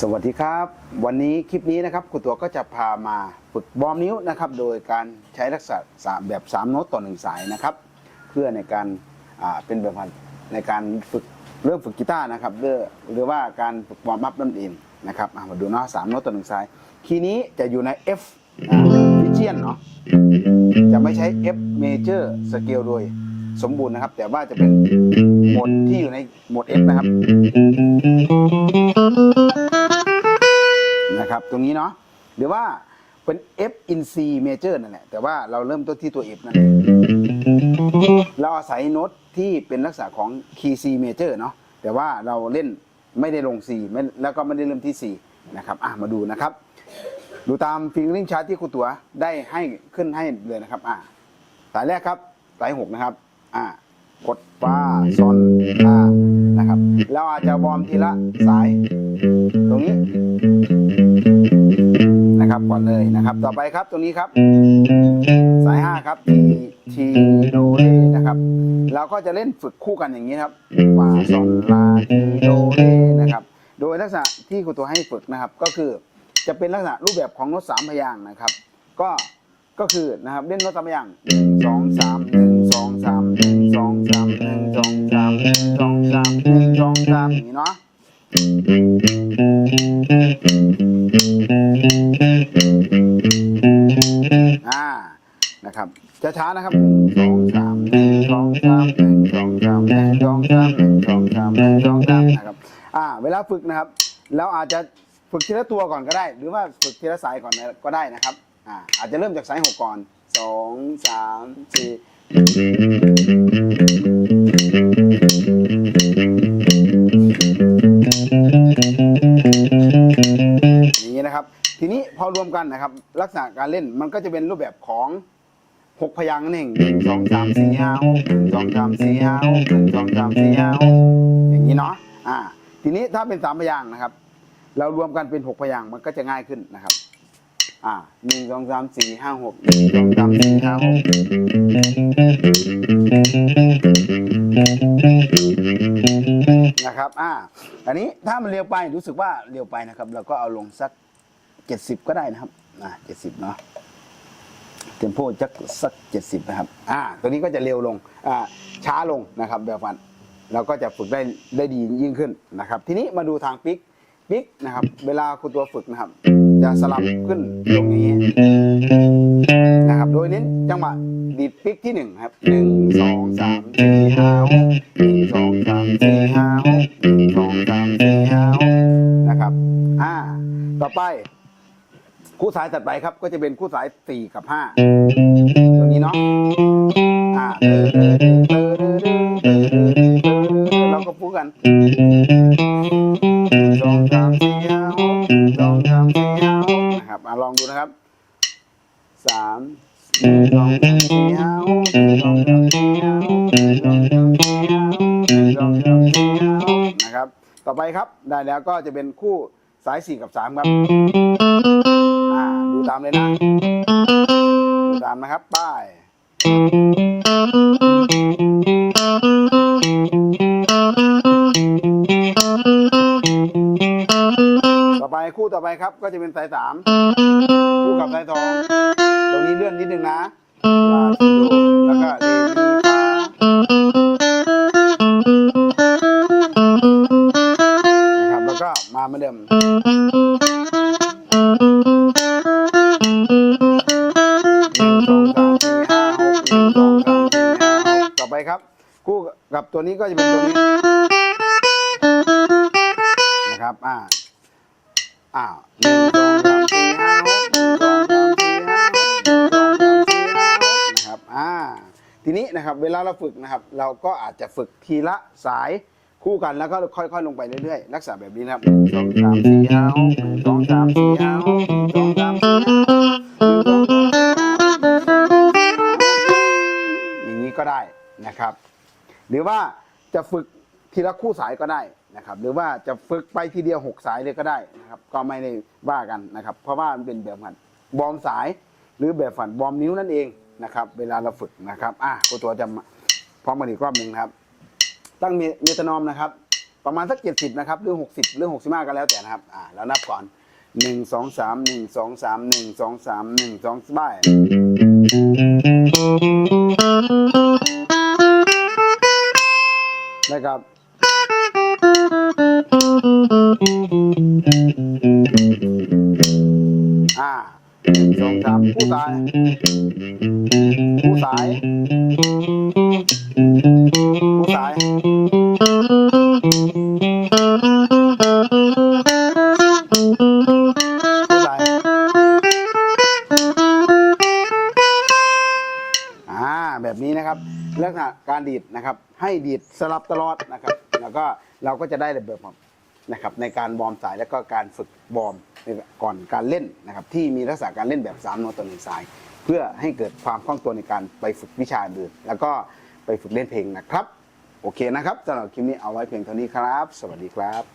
สวัสดีครับ วันนี้คลิปนี้นะครับคุณตัวก็จะพามาฝึกวอมนิ้วนะครับ โดยการใช้ลักษณะสามแบบ3โน้ตต่อหนึ่งสายนะครับ เพื่อในการเป็นแบบในการฝึกเริ่มฝึกกีตาร์นะครับหรือหรือว่าการฝึกวอร์มอัพนั่นเองนะครับมาดูเนาะสามโน้ตต่อหนึ่งสาย คีย์นี้จะอยู่ใน F ฟิเชียนเนาะจะไม่ใช้ F major scale โดยสมบูรณ์นะครับ แต่ว่าจะเป็นโหมดที่อยู่ในโหมด F นะครับ นะครับ ตรงนี้เนาะหรือว่าเป็น F in C major นั่นแหละแต่ว่าเราเริ่มต้นที่ตัว F นั่นเองเราอาศัยโน้ตที่เป็นลักษณะของ key C major เนาะแต่ว่าเราเล่นไม่ได้ลง C ไม่แล้วก็ไม่ได้เริ่มที่ C นะครับอะมาดูนะครับ ดูตาม fingering chart ที่ครูตัวได้ให้ขึ้นให้เลยนะครับอะสายแรกครับสายหกนะครับอะกดฟ้าซอนลานะครับ เราอาจจะวอร์มทีละสาย ตรงนี้ นะครับก่อนเลยนะครับ ต่อไปครับตรงนี้ครับ สาย 5 ครับทีทีโดเรนะครับ เราก็จะเล่นฝึกคู่กันอย่างนี้ครับฟาซอนลาทีโดเรนะครับ โดยลักษณะที่ครูตัวให้ฝึกนะครับ ก็คือจะเป็นลักษณะรูปแบบของโน้ตสามพยางค์นะครับ ก็ก็คือนะครับเล่นโน้ตสามพยางค์หนึ่งสองสามหนึ่งสองสามหนึ่งสองสามหนึ่งสองสามหนึ่งสองสามหนึ่งสองสามอย่างนี้เนาะ ครับช้าๆนะครับหนึ่งสองสามหนึ่งสองสามหนึ่งสองสามหนึ่งสองสามหนึ่งสองสามหนึ่งสองสามนะครับอ่าเวลาฝึกนะครับเราอาจจะฝึกทีละตัวก่อนก็ได้ หรือว่าฝึกทีละสายก่อนก็ได้นะครับอ่าอาจจะเริ่มจากสายหกก่อนสองสามสี่นี้นะครับ ทีนี้พอรวมกันนะครับ ลักษณะการเล่นมันก็จะเป็นรูปแบบของ หกพยางค์นั่นเองหนึ่งสองสามสี่ห้าหกหนึ่งสองสามสี่ห้าหกหนึ่งสองสามสี่ห้าหกอย่างนี้เนาะอ่า ทีนี้ถ้าเป็นสามพยางค์นะครับ เรารวมกันเป็นหกพยางค์มันก็จะง่ายขึ้นนะครับ อ่าหนึ่งสองสามสี่ห้าหกหนึ่งสองสามสี่ห้าหกนะครับ อ่า อันนี้ถ้ามันเร็วไปรู้สึกว่าเร็วไปนะครับ เราก็เอาลงสักเจ็ดสิบก็ได้นะครับ อ่าเจ็ดสิบเนาะ เทมโปจักสักเจ็ดสิบนะครับ อ่า ตัวนี้ก็จะเร็วลง อ่า ช้าลงนะครับแบบฟัน เราก็จะฝึกได้ได้ดียิ่งขึ้นนะครับ ทีนี้มาดูทางปิกปิกนะครับ เวลาคุณตัวฝึกนะครับ จะสลับขึ้นตรงนี้นะครับ โดยเน้นจังหวะดีดปิกที่หนึ่งครับหนึ่งสองสามสี่ห้าหกหนึ่งสองสามสี่ห้าหกหนึ่งสองสามสี่ห้าหกนะครับ อ่า ต่อไป คู่สายตัดไปครับก็จะเป็นคู่สายสี่กับห้าตรงนี้เนาะอ่าเราก็พูดกันลองทำเสียวลองทำเสียวนะครับอลองดูนะครับสามลองทำเสียวลองทำเสียวลองทำเสียวลองทำเสียวนะครับ ต่อไปครับได้แล้วก็จะเป็นคู่ สายสี่กับสามครับ อ่า ดูตามเลยนะ ดูตามนะครับ ป้ายต่อไปคู่ต่อไปครับ ก็จะเป็นสายสามคู่กับสายสองตรงนี้เลื่อนนิดนึงนะลาซิโด ครับ คู่กับตัวนี้ก็จะเป็นตัวนี้นะครับอ่าอ้าวหนึ่งสองสามสี่ห้าหกหนึ่งสองสามสี่ห้าหกหนึ่งสองสามสี่ห้าหกนะครับอ่าทีนี้นะครับเวลาเราฝึกนะครับ เราก็อาจจะฝึกทีละสายคู่กันแล้วก็ค่อยๆ ลงไปเรื่อยๆลักษณะแบบนี้นะครับหนึ่งสองสามสี่ห้าหกหนึ่งสองสามสี่ห้าหกหนึ่งสองสามสี่ห้า หรือว่าจะฝึกทีละคู่สายก็ได้นะครับ หรือว่าจะฝึกไปทีเดียวหกสายเลยก็ได้นะครับ ก็ไม่ได้ว่ากันนะครับ เพราะว่ามันเป็นแบบฝันบอมสายหรือแบบฝันบอมนิ้วนั่นเองนะครับ เวลาเราฝึกนะครับ อะกูตัวจะมาพร้อมกันอีกรอบหนึ่งครับ ตั้งเมตานอมนะครับ ประมาณสักเจ็ดสิบนะครับ หรือหกสิบหรือหกสิบห้าก็แล้วแต่นะครับ อ่าแล้วนับก่อนหนึ่งสองสามหนึ่งสองสามหนึ่งสองสามหนึ่งสองบ้าย นะครับ อ่าสองสามผู้สาย ผู้สาย ผู้สาย ผู้สาย อ่า แบบนี้นะครับ ลักษณะการดีดนะครับ ให้ดีดสลับตลอดนะครับ แล้วก็เราก็จะได้ระเบิดผมนะครับในการวอร์มสายแล้วก็การฝึกวอร์มก่อนการเล่นนะครับที่มีลักษณะการเล่นแบบ3โนต่อหนึ่งสาย เพื่อให้เกิดความคล่องตัวในการไปฝึกวิชาอื่นแล้วก็ไปฝึกเล่นเพลงนะครับ โอเคนะครับสำหรับคลิปนี้เอาไว้เพียงเท่านี้ครับ สวัสดีครับ